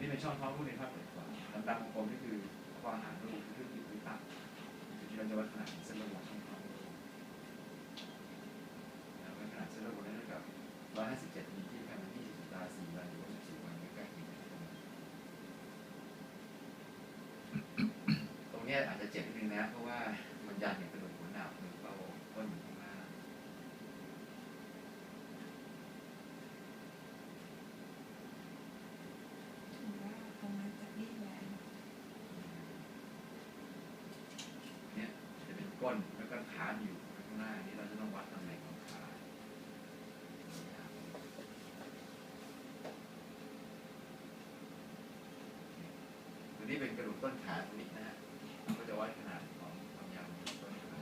นี่เป็นช่องท้องรูปในภาพเปิดก่อนดำๆกลมๆนี่คือข้ออาหารรูปคือติดหรือตับที่เราจะวัดขนาดเส้นเลือดหมดช่องท้องวัดขนาดเส้นเลือดหมดได้เท่ากับ157มิลที่ภายใน20สัปดาห์4วันหรือว่า14วันใกล้ๆเคียงกันตรงนี้อาจจะเจ็บนิดนึงนะ เพราะว่ามันยันเนี่ยกระดูกหัวหน้ามือเป้าก้นอยู่ข้างล่าง ถือว่าตรงนั้นจะรีบแรง เนี่ยจะเป็นก้นแล้วก็ขาอยู่ข้างหน้านี่เราจะต้องวัดตำแหน่งของขาตัวนี้ เป็นกระดูกต้นขาตรงนี้นะฮะเราก็จะวัดขนาดของความยาวของต้นขา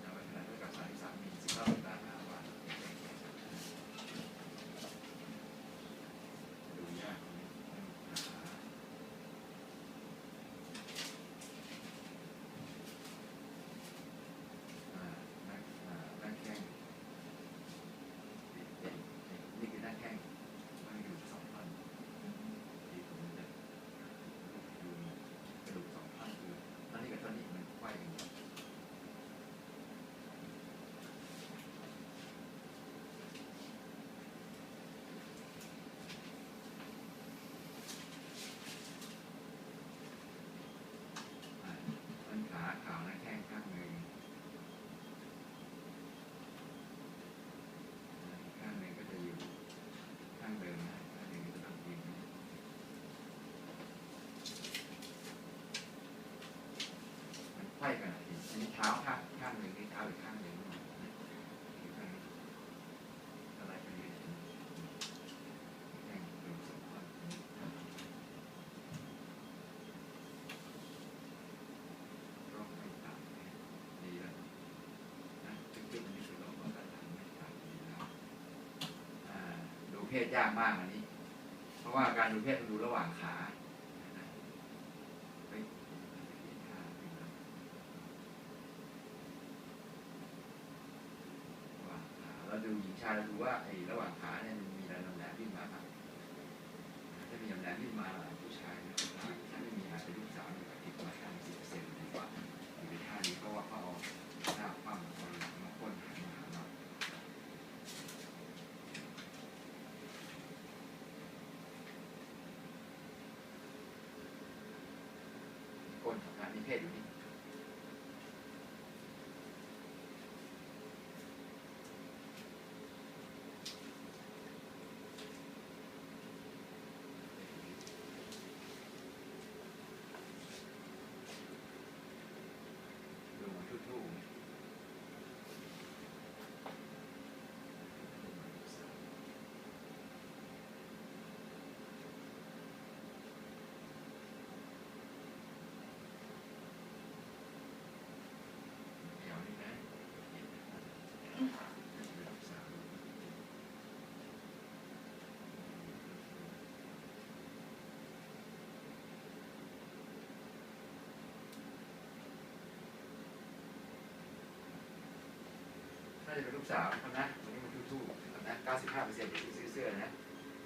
เอาไว้ขนาดเท่ากับ33มิล19สัปดาห์5วันดูยากตรงนี้ขา อ่าหน้าอ่าหน้าแข้งเด็กๆนี่คือหน้าแข้งมันอยู่สองท่อนที่ผมจะดูกระดูกสองท่อนคือท่อนนี้กับท่อนนี้มันไขว้กันอยู่อ่าต้นขาขาวหน้าแข้งข้างหนึ่ง ข้างหนึ่งก็จะอยู่ข้างเดิมนะข้างหนึ่งก็จะต้องยิงมันไขว้กัน อันนี้เท้าข้างข้างหนึ่งนี่เท้าอีกข้างหนึ่งอะไรไปเรียนสองท่อนร่องไม่ต่ำนะดีนะจุดๆนี้คือเราก็ตัดหลังไม่ตัดดีแล้วอ่าดูเพศยากมากอันนี้ เพราะว่าการดูเพศมันดูระหว่างขานะเฮ้ยขาขึ้นแล้วระหว่างขาเรา ดูหญิงชายเราดูว่าไอ้ระหว่างขาเนี่ยมันมีอะไรลำแหลมขึ้นมาครับถ้ามีลำแหลมขึ้นมาผู้ชายถ้าไม่มีอาจจะลูกสาวมีกว่าติดมาแค่สิบเซนดีกว่าอยู่ในท่านี้เพราะว่าเขาเอาหน้าคว่ำเอาหลังมาก้นหันมาหาเราก้นของการนิเพศอยู่นี่ดูมันทู่ๆเนี่ยเดี๋ยวนี่นะเป็นลูกสาว น่าจะเป็นลูกสาวคนนะวันนี้มันทู่ๆคนนะ95เปอร์เซ็นต์ที่ซื้อเสื้อนะ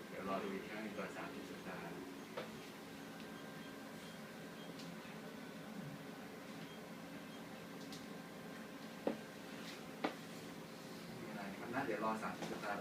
เดี๋ยวรอดูอีกครั้งหนึ่งตอนสามสิบสัปดาห์มีอะไรครับนะเดี๋ยวรอสามสิบสัปดาห์